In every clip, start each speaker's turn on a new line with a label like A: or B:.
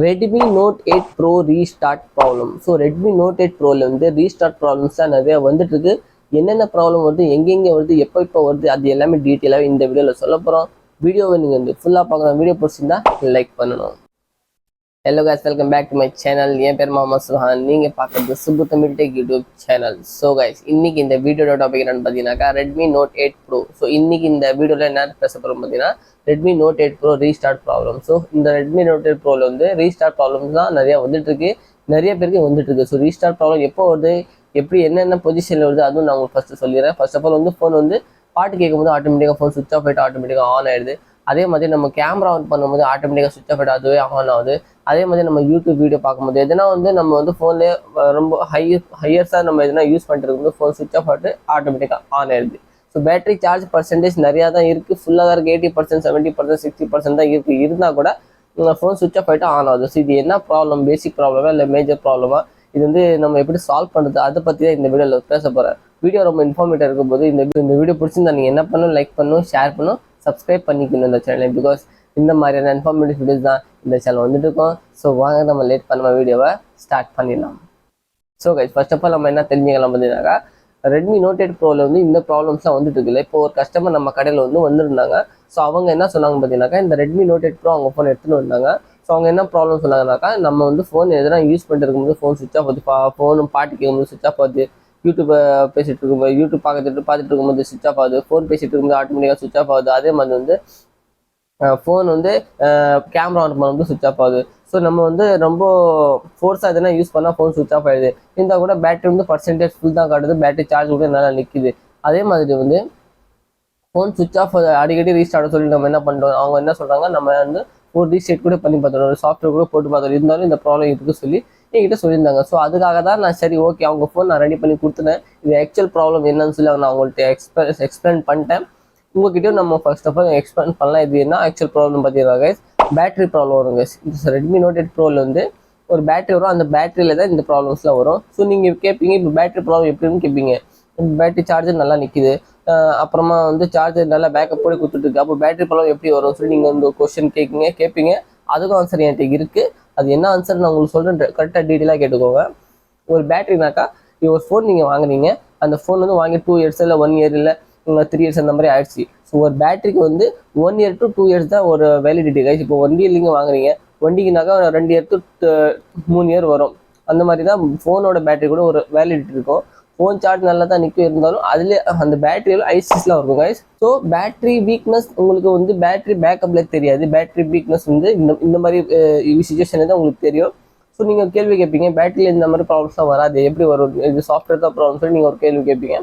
A: Redmi note eight pro restart problem so Redmi note eight ப்ரோவில் வந்து restart problems தான் நிறைய வந்துட்டு இருக்கு என்னென்ன ப்ராப்ளம் வருது எங்கெங்கே வருது எப்போ இப்போ வருது அது எல்லாமே டீட்டெயிலாக இந்த வீடியோவில் சொல்ல போகிறோம் வீடியோவை நீங்கள் வந்து ஃபுல்லாக பார்க்கணும். வீடியோ பிடிச்சிருந்தா லைக் பண்ணணும். Hello guys welcome back to my channel என் பேர் மாமா சுஹான் நீங்கள் பார்க்குறது Subbu Tamil tech YouTube channel so guys இன்னைக்கு இந்த வீடியோட டாபிக் என்னன்னு பார்த்தீங்கன்னாக்கா Redmi note eight pro so இன்னைக்கு இந்த வீடியோவில் என்ன பேச போகிறோம் பார்த்தீங்கன்னா Redmi note eight pro restart problem so இந்த ரெட்மி நோட் எயிட் ப்ரோவில் வந்து ரீஸ்டார்ட் ப்ராப்ளம்ஸ் தான் நிறையா வந்துட்டுருக்கு. நிறைய பேருக்கு வந்துட்டுருக்கு. ஸோ ரீஸ்டார்ட் ப்ராப்ளம் எப்போ வருது? எப்படி என்னென்ன பொசிஷனில் வருது? அதுவும் நான் உங்களுக்கு ஃபஸ்ட்டு சொல்லிடுறேன். ஃபர்ஸ்ட் ஆஃப் ஆல் வந்து ஃபோன் வந்து பாட்டு கேட்கும்போது ஆட்டோமேட்டிக்காக ஃபோன் சுவிச் ஆஃப் ஆகிட்டு ஆட்டோமேட்டிக்காக ஆன் ஆயிடுது. அதே மாதிரி நம்ம கேமரா ஆன் பண்ணும்போது ஆட்டோமேட்டிக்காக சுவிட்ச் ஆஃப் ஆகிட்டு அதுவே ஆன் ஆகுது. அதே மாதிரி நம்ம யூடியூப் வீடியோ பார்க்கும்போது எதனா வந்து நம்ம வந்து ஃபோன்லேயே ரொம்ப ஹை ஹையர்ஸாக நம்ம எதனா யூஸ் பண்ணிட்டு இருக்கும்போது ஃபோன் சுவிட்ச் ஆஃப் ஆகிட்டு ஆட்டோமேட்டிக்காக ஆன் ஆயிடுது. ஸோ பேட்டரி சார்ஜ் பர்சன்டேஜ் நிறையா தான் இருக்குது ஃபுல்லாக தான் இருக்குது eighty percent seventy percent sixty percent தான் இருக்குது இருந்தால் கூட ஃபோன் சுவிச் ஆஃப் ஆகிட்டு ஆன் ஆகுது. ஸோ இது என்ன ப்ராப்ளம் பேசிக் ப்ராப்ளமா இல்லை மேஜர் ப்ராப்ளமா இது வந்து நம்ம எப்படி சால்வ் பண்ணுறது அதை பற்றி தான் இந்த வீடியோவில் பேச போகிறேன் வீடியோ ரொம்ப இன்ஃபார்மேட்டிவ் இருக்கும்போது இந்த இந்த வீடியோ பிடிச்சிருந்தா நீங்கள் என்ன பண்ணணும்? லைக் பண்ணணும் ஷேர் பண்ணணும். சப்ஸ்கிரைப் பண்ணிக்கணும் இந்த சேனலை பிகாஸ் இந்த மாதிரியான இன்ஃபார்மேட்டிவ் வீடியோஸ் தான் இந்த சேனல் வந்துட்டு இருக்கோம் ஸோ வாங்க நம்ம லேட் பண்ணாமல் வீடியோவை ஸ்டார்ட் பண்ணிடலாம். So guys first of all நம்ம என்ன தெரிஞ்சுக்கலாம் பார்த்தீங்கன்னாக்கா ரெட்மி நோட் எயிட் ப்ரோவில் வந்து இந்த ப்ராப்ளம்ஸ்லாம் வந்துட்டு இருக்குல்ல. இப்போ ஒரு கஸ்டமர் நம்ம கடையில் வந்து வந்திருந்தாங்க. ஸோ அவங்க என்ன சொன்னாங்க பார்த்தீங்கன்னாக்கா இந்த ரெட்மி நோட் எயிட் ப்ரோ அவங்க ஃபோன் எடுத்துன்னு வந்தாங்க. ஸோ அவங்க என்ன ப்ராப்ளம் சொன்னாங்கனாக்கா நம்ம வந்து ஃபோன் எதனா யூஸ் பண்ணிட்டு இருக்கும்போது ஃபோன் சுவிச் ஆஃப் ஆகுது ஃபோனும் பாட்டு கேட்கும்போது சுவிச் ஆஃப் ஆகுது. யூடியூப்பை பேசிட்டு இருக்கும்போது யூடியூப் பார்த்துட்டு பார்த்துட்டு இருக்கும்போது சுவிச் ஆஃப் ஆகுது. ஃபோன் பேசிட்டு இருக்கும்போது ஆட்டோமேட்டிக்காக சுவிச் ஆஃப் ஆகுது. அதே மாதிரி வந்து ஃபோன் வந்து கேமரா ஆன் பண்ணும்போது சுவிச் ஆஃப் ஆகுது. ஸோ நம்ம வந்து ரொம்ப ஃபோர்ஸாக எதனா யூஸ் பண்ணால் ஃபோன் சுவிச் ஆஃப் ஆகிடுது இருந்தால் கூட பேட்டரி வந்து பர்சன்டேஜ் ஃபுல் தான் காட்டுது. பேட்டரி சார்ஜ் கூட நல்லா நிற்கிது அதே மாதிரி வந்து ஃபோன் சுவிச் ஆஃப் அடிக்கடி ரீஸ்டார்ட் சொல்லி நம்ம என்ன பண்ணுறோம் அவங்க என்ன சொல்கிறாங்க நம்ம வந்து ஒரு ரீசெட் கூட பண்ணி பார்த்துருவோம் ஒரு சாஃப்ட்வேர் கூட போட்டு பார்த்தோம் இருந்தாலும் இந்த ப்ராப்ளம் இருக்குது சொல்லி என்கிட்ட சொல்லியிருந்தாங்க. ஸோ அதுக்காக தான் நான் சரி ஓகே அவங்க ஃபோன் நான் ரெடி பண்ணி கொடுத்துட்டேன் இது ஆக்சுவல் ப்ராப்ளம் என்னன்னு சொல்லி நான் அவங்கள்ட்ட எக்ஸ்பிள எக்ஸ்பிளைன் பண்ணிட்டேன். உங்ககிட்டயும் நம்ம ஃபர்ஸ்ட் ஆஃப் ஆல் எக்ஸ்பிளைன் பண்ணலாம். இது என்ன ஆக்சுவல் ப்ராப்ளம் பார்த்தீங்கன்னா கைஸ் பேட்டரி ப்ராப்ளம் வரும் கைஸ் இந்த ரெட்மி நோட் எயிட் ப்ரோவில் வந்து ஒரு பேட்டரி வரும். அந்த பேட்டரியில் தான் இந்த ப்ராப்ளம்ஸ்லாம் வரும். ஸோ நீங்கள் கேட்பீங்க இப்போ பேட்டரி ப்ராப்ளம் எப்படின்னு கேட்பீங்க பேட்டரி சார்ஜர் நல்லா நிற்கிது அப்புறமா வந்து சார்ஜர் நல்லா பேக்கப் கூட கொடுத்துட்டு இருக்கு. அப்போ பேட்டரி ப்ராப்ளம் எப்படி வரும் சொல்லி நீங்கள் வந்து கொஸ்டின் கேட்குங்க கேட்பீங்க அதுக்கும் ஆன்சர் என்கிட்ட இருக்குது அது என்ன ஆன்சர் நான் உங்களுக்கு சொல்கிறேன் கரெக்டாக டீட்டெயிலாக கேட்டுக்கோங்க. ஒரு பேட்டரினாக்கா ஒரு ஃபோன் நீங்கள் வாங்குறீங்க அந்த ஃபோன் வந்து வாங்கி டூ இயர்ஸ் இல்லை ஒன் இயர் இல்லை த்ரீ இயர்ஸ் அந்த மாதிரி ஆயிடுச்சு. ஸோ ஒரு பேட்டரிக்கு வந்து one year to two years தான் ஒரு வேலிடிட்டி கைஸ் இப்போ ஒன் இயர் நீங்கள் வாங்குறீங்க வண்டிக்குனாக்கா ரெண்டு இயர் டு மூணு இயர் வரும். அந்த மாதிரி தான் ஃபோனோட பேட்டரி கூட ஒரு வேலிடிட்டி இருக்கும். ஃபோன் சார்ஜ் நல்லா தான் நிற்க இருந்தாலும் அதுலேயே அந்த பேட்டரியில் ஐசிஸ்லாம் இருக்கும் கைஸ் ஸோ பேட்டரி வீக்னஸ் உங்களுக்கு வந்து பேட்டரி பேக்கப்பில் தெரியாது. பேட்டரி வீக்னஸ் வந்து இந்த இந்த மாதிரி சுச்சுவேஷன் தான் உங்களுக்கு தெரியும். ஸோ நீங்கள் கேள்வி கேட்பீங்க பேட்டரியில் இந்த மாதிரி ப்ராப்ளம்ஸ்லாம் வராது. எப்படி வரும்? இது சாஃப்ட்வேர் தான் ப்ராப்ளம் சொல்லி நீங்கள் ஒரு கேள்வி கேட்பீங்க.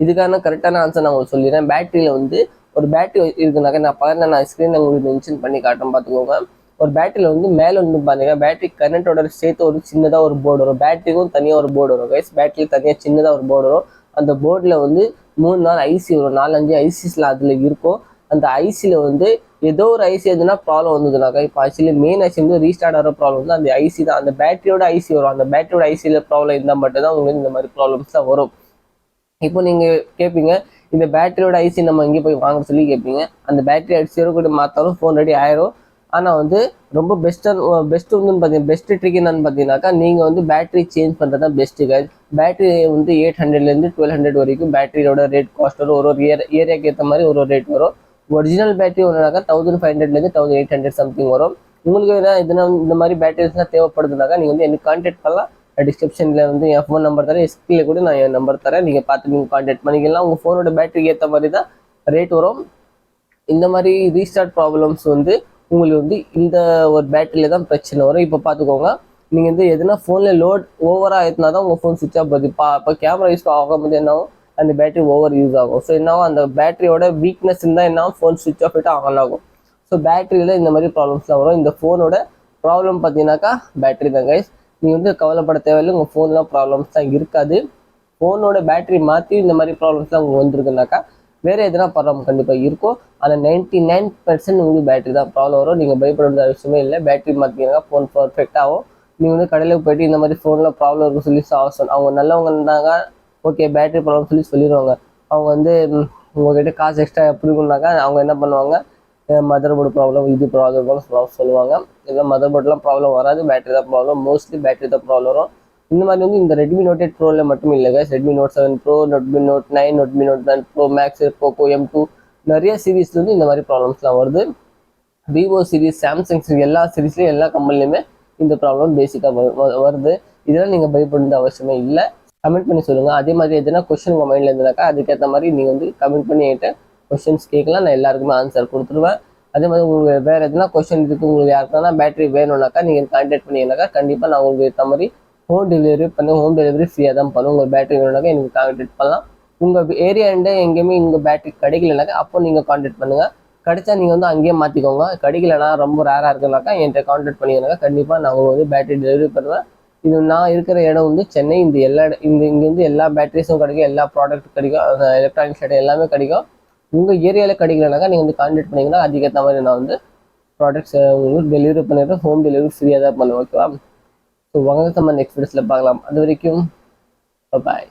A: இதுக்கான கரெக்டான ஆன்சர் நான் உங்களுக்கு சொல்லிடுறேன். பேட்டரியில் வந்து ஒரு பேட்டரி இருக்குனாக்கா நான் பக்கத்தில் நான் ஸ்க்ரீன் உங்களுக்கு மென்ஷன் பண்ணி காட்டுறேன் பார்த்துக்கோங்க. ஒரு பேட்டரியில் வந்து மேலே வந்து பாருங்க பேட்டரி கரண்ட்டோட சேர்த்து ஒரு சின்னதாக ஒரு போர்டு வரும். பேட்டரிக்கும் தனியாக ஒரு போர்டு வரும் கைஸ் பேட்டரி தனியாக சின்னதாக ஒரு போர்டு வரும். அந்த போர்டில் வந்து மூணு நாள் ஐசி வரும். நாலஞ்சு ஐசிஸில் அதில் இருக்கும். அந்த ஐசியில் வந்து ஏதோ ஒரு ஐசி எதுனா ப்ராப்ளம் வந்ததுனாக்கா இப்போ ஆக்சுவலி மெயின் ஐசி வந்து ரீஸ்டார்ட் ஆகிற ப்ராப்ளம் வந்து அந்த ஐசி தான். அந்த பேட்டரியோட ஐசி வரும். அந்த பேட்டரியோட ஐசியில் ப்ராப்ளம் இருந்தால் மட்டும்தான் உங்களுக்கு இந்த மாதிரி ப்ராப்ளம்ஸ் தான் வரும். இப்போ நீங்கள் கேட்பீங்க இந்த பேட்டரியோட ஐசி நம்ம இங்கே போய் வாங்க சொல்லி கேட்பீங்க அந்த பேட்டரி அடிச்சு கூட மாற்றாலும் ஃபோன் ரெடி ஆயிரும். ஆனால் வந்து ரொம்ப பெஸ்ட்டாக பெஸ்ட்டு வந்து பார்த்தீங்கன்னா பெஸ்ட்டு ட்ரிக் என்னன்னு பார்த்தீங்கன்னாக்கா நீங்கள் வந்து பேட்டரி சேஞ்ச் பண்ணுறது தான் பெஸ்ட்டு கைஸ் பேட்டரி வந்து எயிட் ஹண்ட்ரட்லேருந்து டுவெல் ஹண்ட்ரட் வரைக்கும் பேட்டரியோட ரேட் காஸ்ட் வரும் ஒரு ஒரு ஏர் ஏரியாவுக்கு ஏற்ற மாதிரி ஒரு ஒரு ரேட் வரும். ஒரிஜினல் பேட்டரி ஒன்றுனாக்கா தௌசண்ட் ஃபைவ் ஹண்ட்ரட்லேருந்து தௌசண்ட் எயிட் ஹண்ட்ரட் சம்திங் வரும். உங்களுக்கு எதாவது எதுனா இந்த மாதிரி பேட்டரிஸ்லாம் தேவைப்படுதுனாக்கா நீங்கள் வந்து எனக்கு கான்டாக்ட் பண்ணலாம். டிஸ்கிரிப்ஷனில் வந்து என் ஃபோன் நம்பர் தரேன். ஸ்கிரில் கூட நான் என் நம்பர் தரேன். நீங்கள் பார்த்து நீங்கள் கான்டாக்ட் பண்ணிக்கலாம். உங்கள் ஃபோனோட பேட்டரிக்கு ஏற்ற மாதிரி தான் ரேட் வரும். இந்த மாதிரி ரீஸ்டார்ட் ப்ராப்ளம்ஸ் வந்து உங்களுக்கு வந்து இந்த ஒரு பேட்டரியில் தான் பிரச்சனை வரும். இப்போ பார்த்துக்கோங்க நீங்கள் வந்து எதுனா ஃபோனில் லோட் ஓவராக ஏற்றினா தான் உங்கள் ஃபோன் சுவிட்ச் ஆஃப் ஆகுது. இப்போ இப்போ கேமரா யூஸ் ஆகும்போது என்ன ஆகும் அந்த பேட்டரி ஓவர் யூஸ் ஆகும். ஸோ என்னாகும் அந்த பேட்டரியோட வீக்னஸ் இருந்தால் என்ன ஃபோன் சுவிட்ச் ஆஃப் ஆகிட்டு ஆன் ஆகும். ஸோ பேட்டரியில் இந்த மாதிரி ப்ராப்ளம்ஸ்லாம் வரும். இந்த ஃபோனோட ப்ராப்ளம் பார்த்தீங்கன்னாக்கா பேட்டரி தான் கைஸ் நீங்கள் வந்து கவலைப்பட தேவையில்லை. உங்கள் ஃபோன்லாம் ப்ராப்ளம்ஸ் தான் இருக்காது. ஃபோனோட பேட்டரி மாற்றி இந்த மாதிரி ப்ராப்ளம்ஸ்லாம் உங்களுக்கு வந்திருக்குனாக்கா வேறு எதனா ப்ராப்ளம் கண்டிப்பாக இருக்கும் ஆனால் நைன்டி நைன் பர்சன்ட் உங்களுக்கு பேட்டரி தான் ப்ராப்ளம் வரும். நீங்கள் பயப்பட வேண்டிய இல்லை. பேட்டரி மாற்றிங்கன்னா ஃபோன் பர்ஃபெக்ட் ஆகும். நீங்கள் வந்து கடையில் போயிட்டு இந்த மாதிரி ஃபோனில் ப்ராப்ளம் இருக்கும் சொல்லி அவசியம் அவங்க நல்லவங்க இருந்தாங்க ஓகே பேட்டரி ப்ராப்ளம் சொல்லி சொல்லிடுவாங்க அவங்க வந்து உங்ககிட்ட காசு எக்ஸ்ட்ரா பிடிக்கும்னாக்கா அவங்க என்ன பண்ணுவாங்க? மதர் போர்டு ப்ராப்ளம் இது ப்ராப்ளம் சொல்லுவாங்க. இதெல்லாம் மதர் போர்டெலாம் ப்ராப்ளம் வராது பேட்டரி தான் ப்ராப்ளம் மோஸ்ட்லி பேட்டரி தான் ப்ராப்ளம் வரும். இந்த மாதிரி வந்து இந்த ரெட்மி நோட் எயிட் ப்ரோவில் மட்டும் இல்லை guys. Redmi note seven pro Redmi note nine Redmi note nine pro max Poco M two நிறைய சீரீஸ்ல வந்து இந்த மாதிரி ப்ராப்ளம்ஸ்லாம் வருது. விவோ சீரீஸ் சாம்சங் சீரீஸ் எல்லா சீரீஸ்லையும் எல்லா கம்பெனிலையுமே இந்த ப்ராப்ளம் பேசிக்காக வருது. இதெல்லாம் நீங்கள் பயப்பட அவசியமே இல்லை. கமெண்ட் பண்ணி சொல்லுங்கள் அதே மாதிரி எதுனா கொஸ்டின் உங்கள் மைண்டில் இருந்தனாக்கா அதுக்கேற்ற மாதிரி நீங்கள் வந்து கமெண்ட் பண்ணி என்கிட்ட கொஸ்டின்ஸ் கேட்கலாம். நான் எல்லாருக்குமே ஆன்சர் கொடுத்துருவேன். அதே மாதிரி உங்களுக்கு வேறு எதுனா கொஸ்டின் இருக்குது உங்களுக்கு யாருக்குன்னா பேட்டரி வேணும்னாக்கா நீங்கள் கான்டாக்ட் பண்ணிங்கனாக்கா கண்டிப்பாக நான் உங்களுக்கு ஏற்ற மாதிரி ஹோம் டெலிவரி பண்ணி ஹோம் டெலிவரி ஃப்ரீயாக தான் பண்ணுவோம் உங்கள் பேட்டரி வேணும்னாக்கா எனக்கு கான்டாக்ட் பண்ணலாம். உங்கள் ஏரியாண்ட எங்கேயுமே இங்கே பேட்டரி கிடைக்கலனாக்கா அப்போ நீங்கள் கான்டாக்ட் பண்ணுங்கள் கிடைச்சா நீங்கள் வந்து அங்கேயே மாற்றிக்கோங்க கிடைக்கலனா ரொம்ப ரேராக இருக்குனாக்கா என்கிட்ட கான்டாக்ட் பண்ணிங்கனாக்கா கண்டிப்பாக நான் உங்களுக்கு வந்து பேட்டரி டெலிவரி பண்ணுவேன். இது நான் இருக்கிற இடம் வந்து சென்னை. இந்த எல்லா இந்த இங்கேருந்து எல்லா பேட்டரிஸும் கிடைக்கும். எல்லா ப்ராடக்ட் கிடைக்கும். எலக்ட்ரானிக்ஸ் ஐட்டம் எல்லாமே கிடைக்கும். உங்கள் ஏரியாவில் கிடைக்கலனாக்கா நீங்கள் வந்து கான்டாக்ட் பண்ணிங்கன்னா அதுக்கேற்ற மாதிரி நான் வந்து ப்ராடக்ட்ஸ் உங்களுக்கு டெலிவரி பண்ணிடுறேன். ஹோம் டெலிவரி ஃப்ரீயாக தான் பண்ணுவேன் ஓகேவா ஸோ வாங்க நம்ம நெக்ஸ்ட் வீடியோஸில் பார்க்கலாம். அது வரைக்கும் பாய்